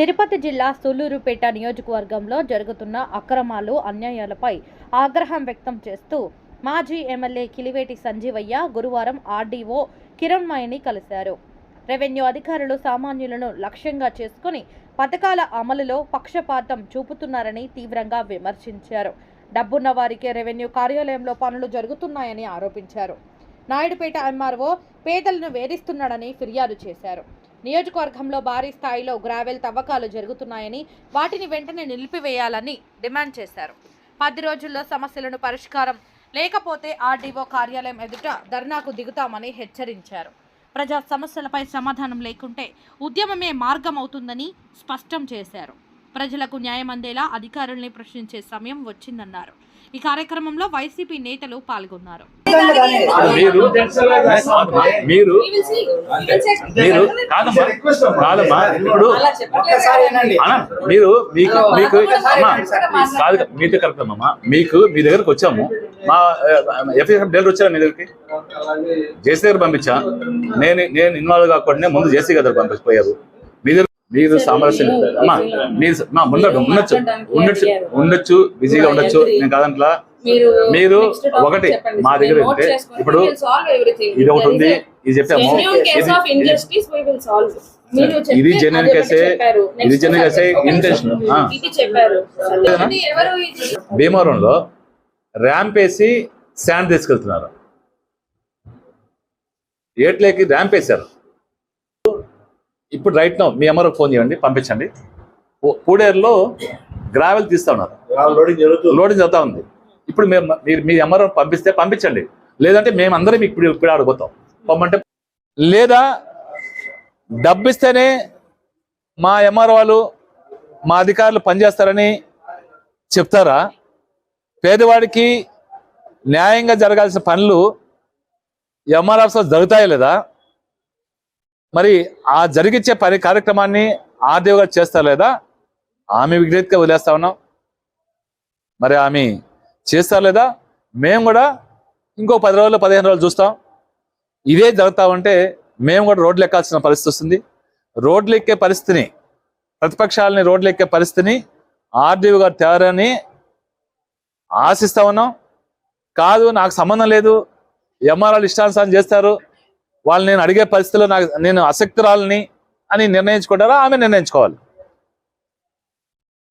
తిరుపతి జిల్లా సూలూరుపేట నియోజకవర్గంలో జరుగుతున్న అక్రమాలు అన్యాయాలపై ఆగ్రహం వ్యక్తం చేస్తూ మాజీ ఎమ్మెల్యే కిలివేటి సంజీవయ్య గురువారం ఆర్డీఓ కిరణ్మయిని కలిశారు. రెవెన్యూ అధికారులు సామాన్యులను లక్ష్యంగా చేసుకుని పథకాల అమలులో పక్షపాతం చూపుతున్నారని తీవ్రంగా విమర్శించారు. డబ్బున్న వారికే రెవెన్యూ కార్యాలయంలో పనులు జరుగుతున్నాయని ఆరోపించారు. నాయుడుపేట ఎంఆర్ఓ పేదలను వేధిస్తున్నాడని ఫిర్యాదు చేశారు. నియోజకవర్గంలో భారీ స్థాయిలో గ్రావెల్ తవ్వకాలు జరుగుతున్నాయని వాటిని వెంటనే నిలిపివేయాలని డిమాండ్ చేశారు. పది రోజుల్లో సమస్యలను పరిష్కారం లేకపోతే ఆర్డీఓ కార్యాలయం ఎదుట ధర్నాకు దిగుతామని హెచ్చరించారు. ప్రజా సమస్యలపై సమాధానం లేకుంటే ఉద్యమమే మార్గం అవుతుందని స్పష్టం చేశారు. ప్రజలకు న్యాయం అందేలా అధికారుల్ని ప్రశ్నించే సమయం వచ్చిందన్నారు. ఈ కార్యక్రమంలో వైసీపీ నేతలు పాల్గొన్నారు. మీరు మీరు మీరు కాదమ్మా కాదమ్మా ఇప్పుడు మీరు మీకు మీకు అమ్మా కాదు మీతో కరెక్ట్ అమ్మా. మీకు మీ దగ్గరకు వచ్చాము. మా ఎఫ్ఐఆర్ డైలర్ వచ్చారా మీ దగ్గరికి? జేసీ దగ్గర పంపించా. నేను నేను ఇన్వాల్వ్ కాకుండా ముందు జేసీ గారు పంపించిపోయారు మీ దగ్గర మీరు సామరస్యం అమ్మా మీరు ముందు ఉండొచ్చు. ఉండొచ్చు. ఉండొచ్చు బిజీగా ఉండొచ్చు. నేను కాదంట్లా. మీరు ఒకటి మా దగ్గర ఉంటే ఇప్పుడు ఇది ఒకటి ఉంది. ఇది చెప్పాము ఇది- జెన్యున్ కేసే ఇది జెన్యున్ కేసే ఇంటెన్షన్ భీమవరంలో ర్యాంప్ వేసి శాండ్ తీసుకెళ్తున్నారు. ఏట్లేకి ర్యాంప్ వేశారు. ఇప్పుడు రైట్ నో మీ అమ్మకు ఫోన్ చేయండి పంపించండి. పూడేరులో గ్రావెల్ తీస్తా ఉన్నారు. లోడింగ్ జరుగుతా ఉంది. ఇప్పుడు మేము మీరు మీ ఎంఆర్ఓ పంపిస్తే పంపించండి. లేదంటే మేము అందరం ఇప్పుడు ఇప్పుడు ఆడిపోతాం పంపంటే లేదా డబ్బు ఇస్తేనే మా ఎంఆర్ఓ వాళ్ళు మా అధికారులు పనిచేస్తారని చెప్తారా? పేదవాడికి న్యాయంగా జరగాల్సిన పనులు ఎంఆర్ జరుగుతాయా లేదా? మరి ఆ జరిగించే పని కార్యక్రమాన్ని ఆర్డీఓ గారు చేస్తారు లేదా? ఆమె విజ్ఞతగా వదిలేస్తా ఉన్నాం. మరి ఆమె చేస్తారు లేదా? మేము కూడా ఇంకో పది రోజులు పదిహేను రోజులు చూస్తాం. ఇదే జరుగుతా ఉంటే మేము కూడా రోడ్లు ఎక్కాల్సిన పరిస్థితి వస్తుంది. రోడ్లు ఎక్కే పరిస్థితిని ప్రతిపక్షాలని రోడ్లు ఎక్కే పరిస్థితిని ఆర్డీవి గారు తేరని ఆశిస్తా ఉన్నాం. కాదు నాకు సంబంధం లేదు. ఎంఆర్ఆర్ ఇష్టానుసారం చేస్తారు. వాళ్ళు నేను అడిగే పరిస్థితిలో నాకు నేను అసక్తురాలని అని నిర్ణయించుకుంటారా? ఆమె నిర్ణయించుకోవాలి.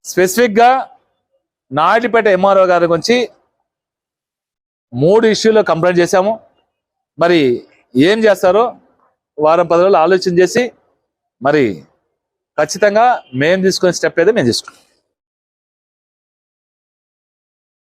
స్పెసిఫిక్గా నాయుడిపేట ఎంఆర్ఓ గారి గురించి మూడు ఇష్యూలో కంప్లైంట్ చేశాము. మరి ఏం చేస్తారో వారం పది రోజులు ఆలోచన చేసి మరి ఖచ్చితంగా మేము తీసుకునే స్టెప్ అయితే మేము తీసుకుంటాం.